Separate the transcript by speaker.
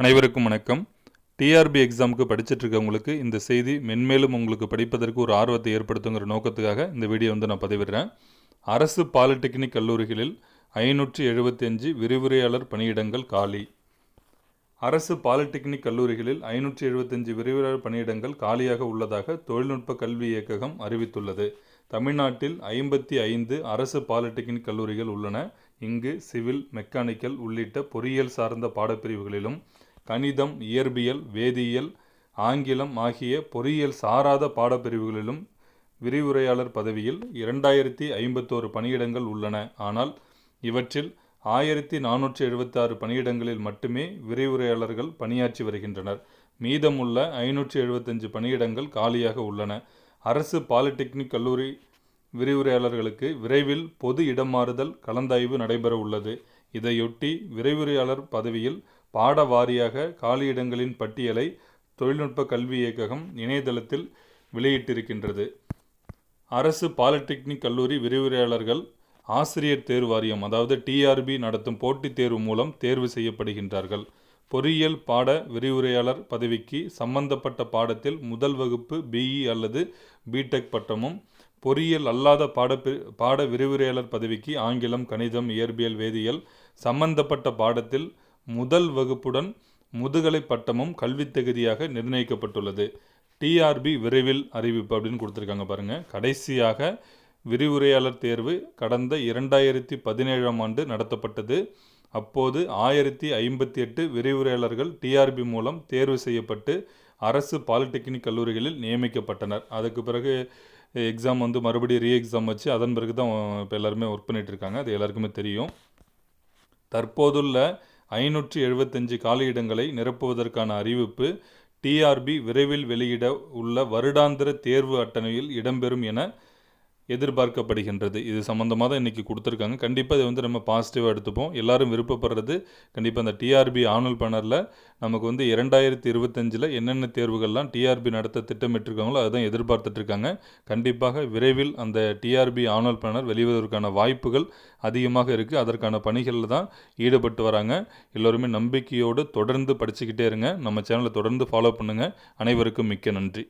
Speaker 1: அனைவருக்கும் வணக்கம். டிஆர்பி எக்ஸாமுக்கு படிச்சுட்டு இருக்கவங்களுக்கு இந்த செய்தி மென்மேலும் உங்களுக்கு படிப்பதற்கு ஒரு ஆர்வத்தை ஏற்படுத்துங்கிற நோக்கத்துக்காக இந்த வீடியோ வந்து நான் பதிவிடுறேன். அரசு பாலிடெக்னிக் கல்லூரிகளில் ஐநூற்றி எழுபத்தஞ்சு விரிவுரையாளர் பணியிடங்கள் காலி. அரசு பாலிடெக்னிக் கல்லூரிகளில் ஐநூற்றி எழுபத்தஞ்சு விரிவுரையாளர் பணியிடங்கள் காலியாக உள்ளதாக தொழில்நுட்ப கல்வி இயக்ககம் அறிவித்துள்ளது. தமிழ்நாட்டில் ஐம்பத்தி ஐந்து அரசு பாலிடெக்னிக் கல்லூரிகள் உள்ளன. இங்கு சிவில் மெக்கானிக்கல் உள்ளிட்ட பொறியியல் சார்ந்த பாடப்பிரிவுகளிலும் கணிதம் இயற்பியல் வேதியியல் ஆங்கிலம் ஆகிய பொறியியல் சாராத பாடப்பிரிவுகளிலும் விரிவுரையாளர் பதவியில் இரண்டாயிரத்தி ஐம்பத்தோரு பணியிடங்கள் உள்ளன. ஆனால் இவற்றில் ஆயிரத்தி நானூற்றி எழுபத்தாறு பணியிடங்களில் மட்டுமே விரிவுரையாளர்கள் பணியாற்றி வருகின்றனர். மீதமுள்ள ஐநூற்றி எழுபத்தஞ்சு பணியிடங்கள் காலியாக உள்ளன. அரசு பாலிடெக்னிக் கல்லூரி விரிவுரையாளர்களுக்கு விரைவில் பொது இடமாறுதல் கலந்தாய்வு நடைபெற உள்ளது. இதையொட்டி விரைவுரையாளர் பதவியில் பாட வாரியாக காலியிடங்களின் பட்டியலை தொழில்நுட்ப கல்வி இயக்ககம் இணையதளத்தில் வெளியிட்டிருக்கின்றது. அரசு பாலிடெக்னிக் கல்லூரி விரிவுரையாளர்கள் ஆசிரியர் தேர்வு வாரியம் அதாவது டிஆர்பி நடத்தும் போட்டித் தேர்வு மூலம் தேர்வு செய்யப்படுகின்றார்கள். பொறியியல் பாட விரிவுரையாளர் பதவிக்கு சம்பந்தப்பட்ட பாடத்தில் முதல் வகுப்பு பிஇ அல்லது பிடெக் பட்டமும் பொறியியல் அல்லாத பாட பாட விரிவுரையாளர் பதவிக்கு ஆங்கிலம் கணிதம் இயற்பியல் வேதியியல் சம்பந்தப்பட்ட பாடத்தில் முதல் வகுப்புடன் முதுகலை பட்டமும் கல்வித் தகுதியாக நிர்ணயிக்கப்பட்டுள்ளது. டிஆர்பி விரைவில் அறிவிப்பு அப்படின்னு கொடுத்துருக்காங்க பாருங்கள் கடைசியாக விரிவுரையாளர் தேர்வு கடந்த இரண்டாயிரத்தி பதினேழாம் ஆண்டு நடத்தப்பட்டது. அப்போது ஆயிரத்தி ஐம்பத்தி எட்டு விரிவுரையாளர்கள் டிஆர்பி மூலம் தேர்வு செய்யப்பட்டு அரசு பாலிடெக்னிக் கல்லூரிகளில் நியமிக்கப்பட்டனர். அதுக்கு பிறகு எக்ஸாம் வந்து மறுபடியும் ரீ எக்ஸாம் வச்சு அதன் பிறகு தான் இப்போ எல்லாருமே ஒர்க் பண்ணிகிட்டு இருக்காங்க. அது எல்லாருக்குமே தெரியும். தற்போதுள்ள ஐநூற்றி எழுபத்தஞ்சு காலியிடங்களை நிரப்புவதற்கான அறிவிப்பு டிஆர்பி விரைவில் வெளியிட உள்ள வருடாந்திர தேர்வு அட்டணையில் இடம்பெறும் என எதிர்பார்க்கப்படுகின்றது. இது சம்மந்தமாக தான் இன்றைக்கி கொடுத்துருக்காங்க. கண்டிப்பாக இதை வந்து நம்ம பாசிட்டிவாக எடுத்துப்போம். எல்லாரும் விருப்பப்படுறது கண்டிப்பாக அந்த டிஆர்பி ஆனுவல் பேனரில் நமக்கு வந்து இரண்டாயிரத்தி இருபத்தஞ்சில் என்னென்ன தேர்வுகள்லாம் டிஆர்பி நடத்த திட்டமிட்டிருக்காங்களோ அதுதான் எதிர்பார்த்துட்ருக்காங்க. கண்டிப்பாக விரைவில் அந்த டிஆர்பி ஆனுவல் பேனர் வெளிவதற்கான வாய்ப்புகள் அதிகமாக இருக்குது அதற்கான பணிகளில் தான் ஈடுபட்டு வராங்க. எல்லோருமே நம்பிக்கையோடு தொடர்ந்து படிச்சுக்கிட்டே இருங்க. நம்ம சேனலை தொடர்ந்து ஃபாலோ பண்ணுங்கள் அனைவருக்கும் மிக்க நன்றி.